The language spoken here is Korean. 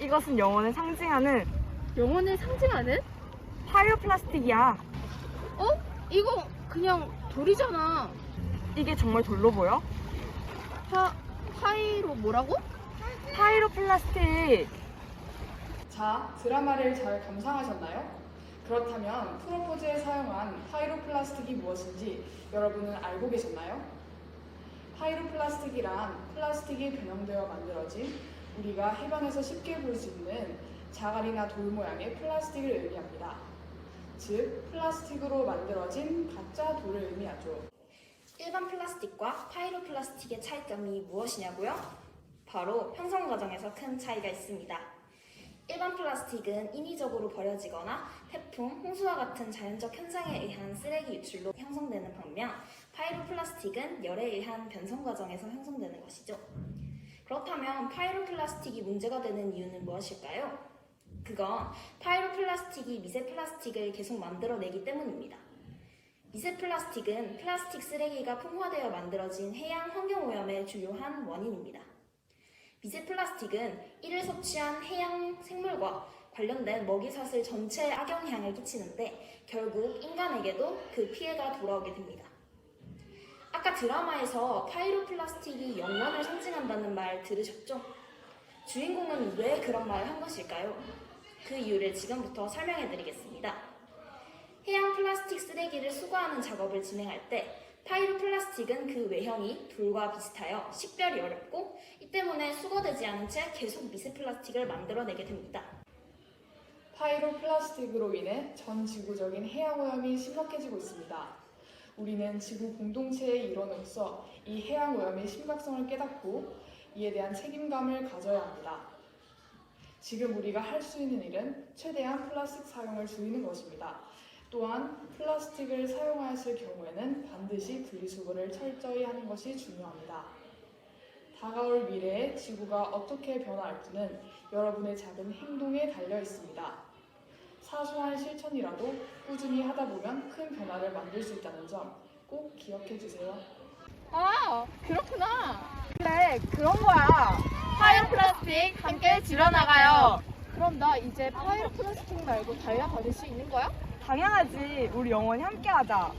이것은 영혼을 상징하는 영혼을 상징하는? 파이로 플라스틱이야. 어? 이거 그냥 돌이잖아. 이게 정말 돌로 보여? 파, 파이로 뭐라고? 파이로 플라스틱. 자, 드라마를 잘 감상하셨나요? 그렇다면 프로포즈에 사용한 파이로플라스틱이 무엇인지 여러분은 알고 계셨나요? 파이로플라스틱이란 플라스틱이 변형되어 만들어진 우리가 해변에서 쉽게 볼 수 있는 자갈이나 돌 모양의 플라스틱을 의미합니다. 즉, 플라스틱으로 만들어진 가짜 돌을 의미하죠. 일반 플라스틱과 파이로 플라스틱의 차이점이 무엇이냐고요? 바로 형성 과정에서 큰 차이가 있습니다. 일반 플라스틱은 인위적으로 버려지거나 태풍, 홍수와 같은 자연적 현상에 의한 쓰레기 유출로 형성되는 반면 파이로 플라스틱은 열에 의한 변성 과정에서 형성되는 것이죠. 그렇다면 파이로 플라스틱이 문제가 되는 이유는 무엇일까요? 그건 파이로 플라스틱이 미세 플라스틱을 계속 만들어내기 때문입니다. 미세 플라스틱은 플라스틱 쓰레기가 풍화되어 만들어진 해양 환경 오염의 주요한 원인입니다. 미세 플라스틱은 이를 섭취한 해양 생물과 관련된 먹이사슬 전체에 악영향을 끼치는데 결국 인간에게도 그 피해가 돌아오게 됩니다. 아까 드라마에서 파이로 플라스틱이 영원을 상징한다는 말 들으셨죠? 주인공은 왜 그런 말을 한 것일까요? 그 이유를 지금부터 설명해 드리겠습니다. 해양 플라스틱 쓰레기를 수거하는 작업을 진행할 때 파이로 플라스틱은 그 외형이 돌과 비슷하여 식별이 어렵고 이 때문에 수거되지 않은 채 계속 미세 플라스틱을 만들어내게 됩니다. 파이로플라스틱으로 인해 전 지구적인 해양 오염이 심각해지고 있습니다. 우리는 지구 공동체의 일원으로서 이 해양 오염의 심각성을 깨닫고 이에 대한 책임감을 가져야 합니다. 지금 우리가 할 수 있는 일은 최대한 플라스틱 사용을 줄이는 것입니다. 또한 플라스틱을 사용하였을 경우에는 반드시 분리수거를 철저히 하는 것이 중요합니다. 다가올 미래에 지구가 어떻게 변화할지는 여러분의 작은 행동에 달려 있습니다. 사소한 실천이라도 꾸준히 하다 보면 큰 변화를 만들 수 있다는 점 꼭 기억해 주세요. 아, 그렇구나. 그래, 그런 거야. 파이로 플라스틱 함께 줄여나가요. 그럼 나 이제 파이로 플라스틱 말고 다이아 받을 수 있는 거야? 당연하지. 우리 영원히 함께 하자.